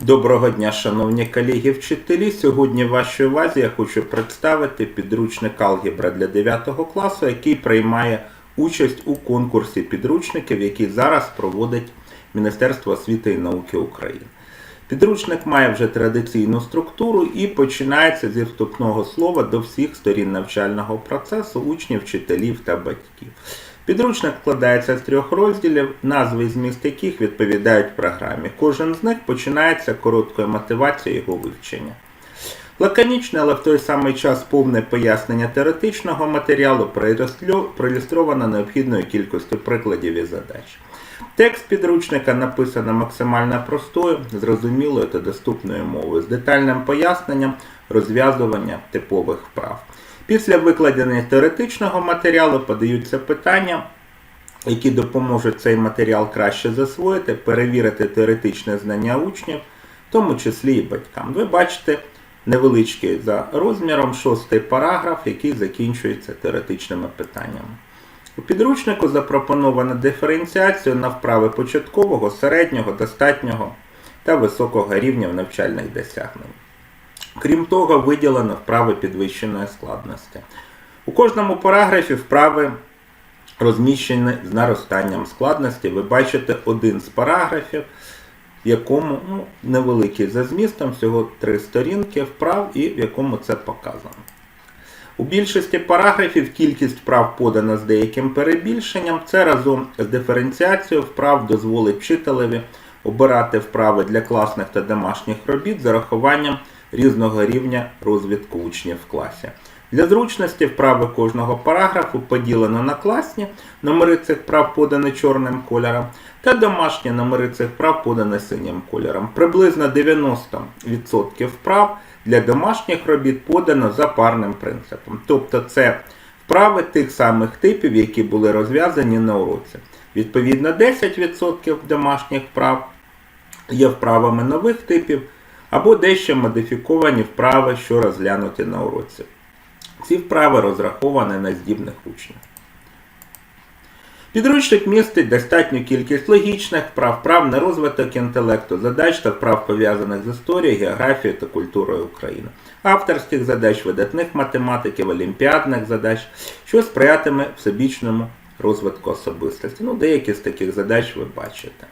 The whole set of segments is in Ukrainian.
Доброго дня, шановні колеги вчителі. Сьогодні в вашій увазі я хочу представити підручник алгебра для 9 класу, який приймає участь у конкурсі підручників, який зараз проводить Міністерство освіти і науки України. Підручник має вже традиційну структуру і починається зі вступного слова до всіх сторін навчального процесу учнів, вчителів та батьків. Підручник складається з трьох розділів, назви і зміст яких відповідають програмі. Кожен з них починається короткою мотивацією його вивчення. Лаконічне, але в той самий час повне пояснення теоретичного матеріалу проілюстровано необхідною кількістю прикладів і задач. Текст підручника написано максимально простою, зрозумілою та доступною мовою, з детальним поясненням розв'язування типових вправ. Після викладення теоретичного матеріалу подаються питання, які допоможуть цей матеріал краще засвоїти, перевірити теоретичне знання учнів, в тому числі і батькам. Ви бачите невеличкий за розміром шостий параграф, який закінчується теоретичними питаннями. У підручнику запропоновано диференціацію на вправи початкового, середнього, достатнього та високого рівня навчальних досягнень. Крім того, виділено вправи підвищеної складності. У кожному параграфі вправи розміщені з наростанням складності. Ви бачите один з параграфів, в якому ну, невеликий за змістом, всього три сторінки вправ і в якому це показано. У більшості параграфів кількість вправ подана з деяким перебільшенням. Це разом з диференціацією вправ дозволить вчителеві обирати вправи для класних та домашніх робіт з урахуванням різного рівня розвитку учнів в класі. Для зручності вправи кожного параграфу поділено на класні, номери цих вправ подані чорним кольором, та домашні номери цих вправ подані синім кольором. Приблизно 90% вправ для домашніх робіт подано за парним принципом. Тобто це вправи тих самих типів, які були розв'язані на уроці. Відповідно, 10% домашніх вправ є вправами нових типів або дещо модифіковані вправи, що розглянуті на уроці. Ці вправи розраховані на здібних учнів. Підручник містить достатню кількість логічних вправ, вправ на розвиток інтелекту, задач та вправ пов'язаних з історією, географією та культурою України, авторських задач, видатних математиків, олімпіадних задач, що сприятиме всебічному розвитку особистості. Ну, деякі з таких задач ви бачите.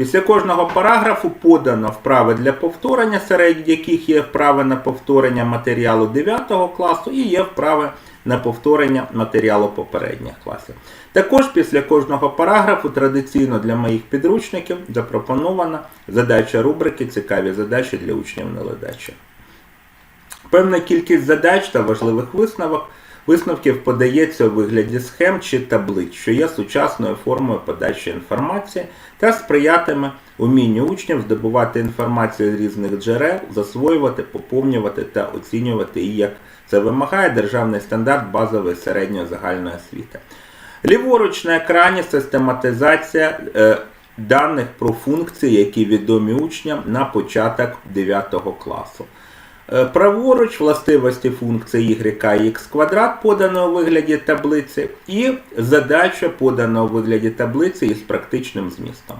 Після кожного параграфу подано вправи для повторення, серед яких є вправи на повторення матеріалу 9 класу і є вправи на повторення матеріалу попередніх класів. Також після кожного параграфу традиційно для моїх підручників запропонована задача рубрики Цікаві задачі для учнів неледачих. Певна кількість задач та важливих висновок, висновків подається у вигляді схем чи таблиць, що є сучасною формою подачі інформації та сприятиме умінню учнів здобувати інформацію з різних джерел, засвоювати, поповнювати та оцінювати її, як це вимагає державний стандарт базової середньої загальної освіти. Ліворуч на екрані систематизація е, даних про функції, які відомі учням на початок 9 класу. Е, Праворуч властивості функції y x квадрат подано у вигляді таблиці, і задача подана у вигляді таблиці із практичним змістом.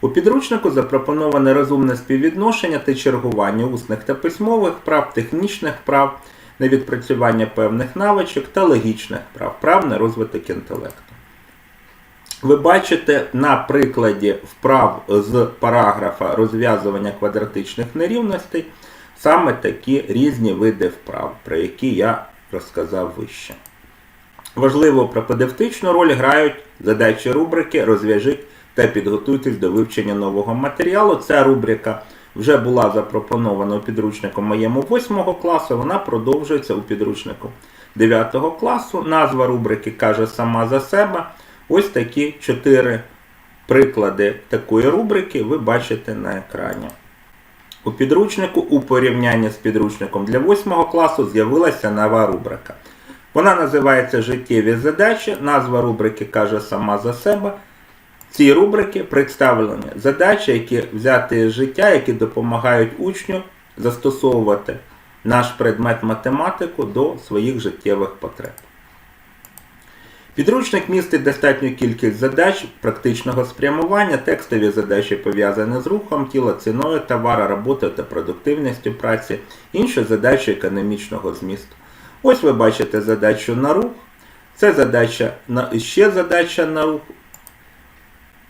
У підручнику запропоноване розумне співвідношення та чергування усних та письмових прав, технічних прав на відпрацювання певних навичок та логічних прав, прав на розвиток інтелекту. Ви бачите на прикладі вправ з параграфа розв'язування квадратичних нерівностей саме такі різні види вправ, про які я розказав вище. Важливо пропедевтичну роль грають задачі рубрики Розв'яжіть та підготуйтесь до вивчення нового матеріалу. Ця рубрика вже була запропонована у підручнику моєму 8 класу, вона продовжується у підручнику 9 класу. Назва рубрики каже сама за себе. Ось такі чотири приклади такої рубрики ви бачите на екрані. У підручнику у порівнянні з підручником для 8 класу з'явилася нова рубрика. Вона називається Життєві задачі. Назва рубрики каже сама за себе. В цій рубрики представлені задачі, які взяти з життя, які допомагають учню застосовувати наш предмет математику до своїх життєвих потреб. Підручник містить достатню кількість задач практичного спрямування, текстові задачі пов'язані з рухом тіла, ціною товара, роботою та продуктивністю праці, інші задачі економічного змісту. Ось ви бачите задачу на рух. Це задача на ще задача на рух.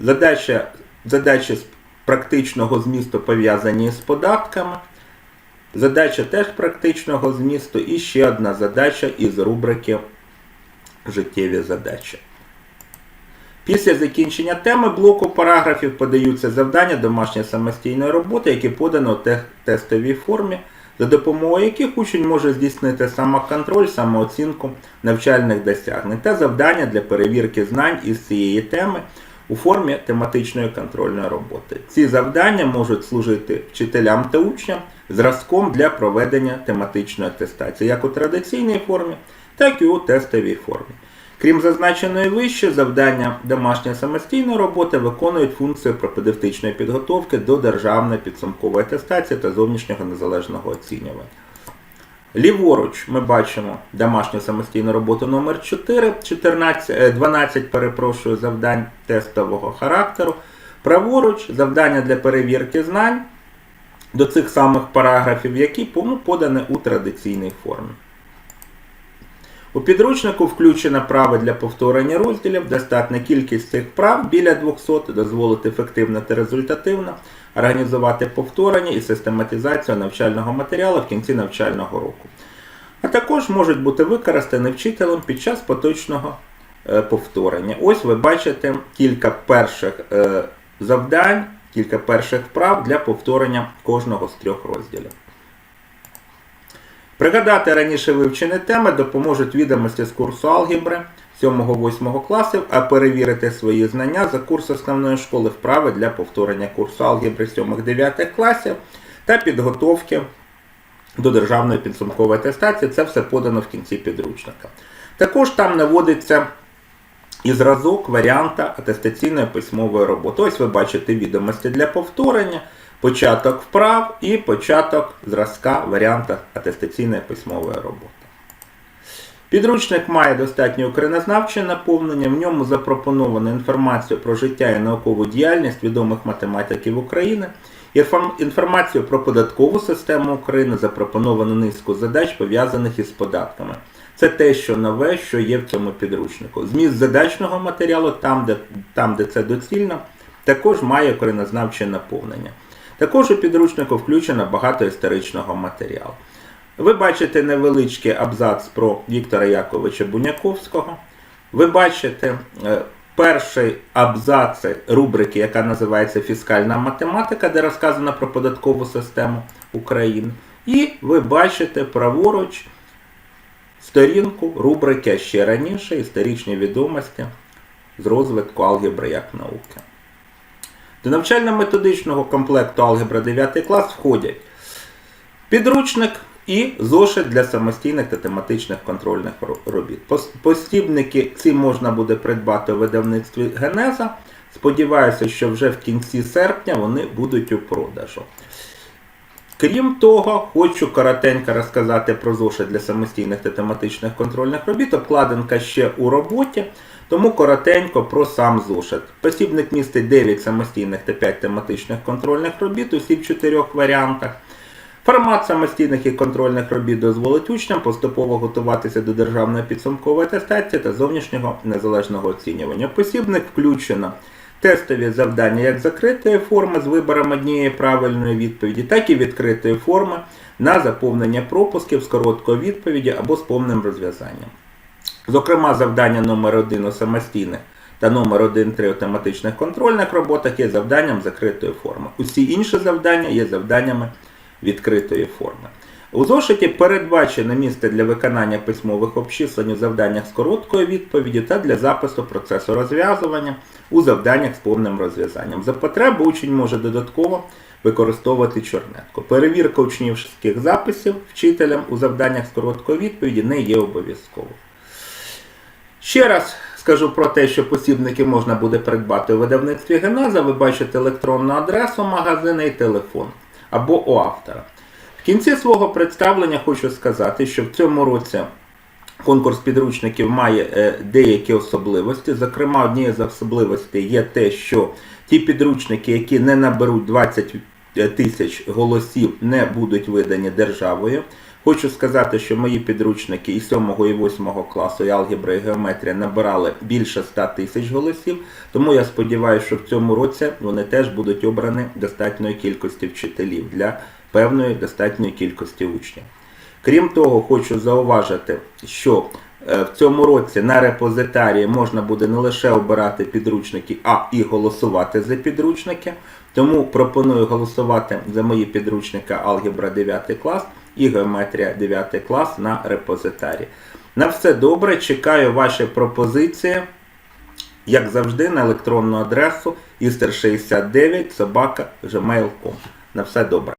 Задача, задачі з практичного змісту пов'язані з податками. Задача теж практичного змісту. І ще одна задача із рубрики Життєві задачі. Після закінчення теми блоку параграфів подаються завдання домашньої самостійної роботи, які подано в те- тестовій формі, за допомогою яких учень може здійснити самоконтроль, самооцінку навчальних досягнень та завдання для перевірки знань із цієї теми у формі тематичної контрольної роботи. Ці завдання можуть служити вчителям та учням зразком для проведення тематичної атестації, як у традиційній формі, так і у тестовій формі. Крім зазначеної вище, завдання домашньої самостійної роботи виконують функцію пропедевтичної підготовки до державної підсумкової атестації та зовнішнього незалежного оцінювання. Ліворуч ми бачимо домашню самостійну роботу номер 4, 14, е, 12 перепрошую, завдань тестового характеру. Праворуч завдання для перевірки знань до цих самих параграфів, які ну, подані у традиційній формі. У підручнику включено право для повторення розділів. Достатня кількість цих прав біля 200 дозволить ефективно та результативно організувати повторення і систематизацію навчального матеріалу в кінці навчального року. А також можуть бути використані вчителем під час поточного е, повторення. Ось ви бачите кілька перших е, завдань, кілька перших вправ для повторення кожного з трьох розділів. Пригадати раніше вивчені теми допоможуть відомості з курсу алгебри 7-8 класів, а перевірити свої знання за курс основної школи вправи для повторення курсу алгебри 7-9 класів та підготовки до державної підсумкової атестації. Це все подано в кінці підручника. Також там наводиться і зразок варіанта атестаційної письмової роботи. Ось ви бачите відомості для повторення, початок вправ і початок зразка варіанта атестаційної письмової роботи. Підручник має достатньо українознавче наповнення, в ньому запропоновано інформацію про життя і наукову діяльність відомих математиків України, інформацію про податкову систему України, запропоновано низку задач, пов'язаних із податками. Це те, що нове, що є в цьому підручнику. Зміст задачного матеріалу, там, де, там, де це доцільно, також має українознавче наповнення. Також у підручнику включено багато історичного матеріалу. Ви бачите невеличкий абзац про Віктора Яковича Буняковського. Ви бачите е, перший абзац рубрики, яка називається Фіскальна математика, де розказано про податкову систему України. І ви бачите праворуч сторінку рубрики ще раніше історичні відомості з розвитку алгебри як науки. До навчально-методичного комплекту алгебра 9 клас входять підручник і зошит для самостійних та тематичних контрольних робіт. Пос- Посібники ці можна буде придбати у видавництві Генеза. Сподіваюся, що вже в кінці серпня вони будуть у продажу. Крім того, хочу коротенько розказати про зошит для самостійних та тематичних контрольних робіт. Обкладинка ще у роботі, тому коротенько про сам зошит. Посібник містить 9 самостійних та 5 тематичних контрольних робіт, усі в чотирьох варіантах. Формат самостійних і контрольних робіт дозволить учням поступово готуватися до державної підсумкової атестації та зовнішнього незалежного оцінювання. Посібник включено тестові завдання як закритої форми з вибором однієї правильної відповіді, так і відкритої форми на заповнення пропусків з короткою відповіді або з повним розв'язанням. Зокрема, завдання номер 1 у самостійних та номер 1-3 у тематичних контрольних роботах є завданням закритої форми. Усі інші завдання є завданнями відкритої форми. У зошиті передбачено місце для виконання письмових обчислень у завданнях з короткою відповіддю та для запису процесу розв'язування у завданнях з повним розв'язанням. За потреби учень може додатково використовувати чорнетку. Перевірка учнівських записів вчителям у завданнях з короткої відповіді не є обов'язковою. Ще раз скажу про те, що посібники можна буде придбати у видавництві Генеза. Ви бачите електронну адресу магазину і телефон або у автора. Кінці свого представлення хочу сказати, що в цьому році Конкурс підручників має е, деякі особливості. Зокрема, однією з особливостей є те, що ті підручники, які не наберуть 20 тисяч голосів, не будуть видані державою. Хочу сказати, що мої підручники і 7 і 8 класу, і алгебра і геометрія набирали більше 100 тисяч голосів, тому я сподіваюся, що в цьому році вони теж будуть обрані достатньої кількості вчителів для певної достатньої кількості учнів. Крім того, хочу зауважити, що е, в цьому році на репозитарії можна буде не лише обирати підручники, а і голосувати за підручники. Тому пропоную голосувати за мої підручники Алгебра 9 клас і Геометрія 9 клас на репозитарі. На все добре, чекаю ваші пропозиції, як завжди, на електронну адресу ister69 собака gmail.com. На все добре.